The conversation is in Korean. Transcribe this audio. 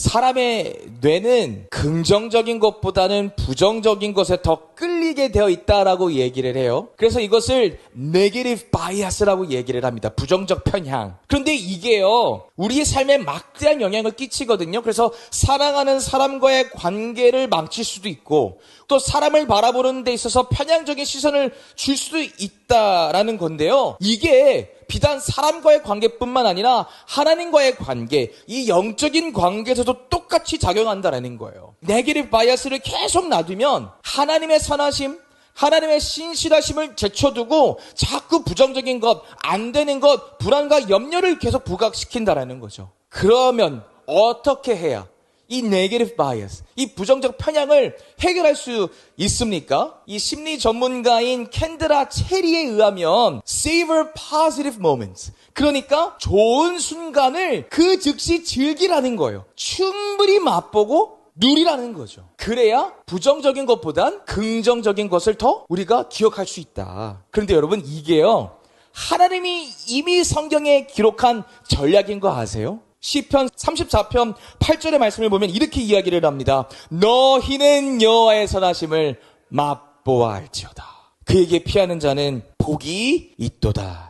사람의 뇌는 긍정적인 것보다는 부정적인 것에 더 끌리게 되어 있다라고 얘기를 해요. 그래서 이것을 negative bias라고 얘기를 합니다. 부정적 편향. 그런데 이게요, 우리의 삶에 막대한 영향을 끼치거든요. 그래서 사랑하는 사람과의 관계를 망칠 수도 있고, 또 사람을 바라보는 데 있어서 편향적인 시선을 줄 수도 있다라는 건데요. 이게 비단 사람과의 관계뿐만 아니라 하나님과의 관계, 이 영적인 관계에서도 똑같이 작용한다라는 거예요. 네게티브 바이어스를 계속 놔두면 하나님의 선하심, 하나님의 신실하심을 제쳐두고 자꾸 부정적인 것, 안 되는 것, 불안과 염려를 계속 부각시킨다라는 거죠. 그러면 어떻게 해야 이 네게티브 바이어스, 이 부정적 편향을 해결할 수 있습니까? 이 심리 전문가인 캔드라 체리에 의하면 savor positive moments. 그러니까 좋은 순간을 그 즉시 즐기라는 거예요. 충분히 맛보고 누리라는 거죠. 그래야 부정적인 것보단 긍정적인 것을 더 우리가 기억할 수 있다. 그런데 여러분 이게요. 하나님이 이미 성경에 기록한 전략인 거 아세요? 시편 34편 8절의 말씀을 보면 이렇게 이야기를 합니다. 너희는 여호와의 선하심을 맛보아 알지어다. 그에게 피하는 자는 복이 있도다.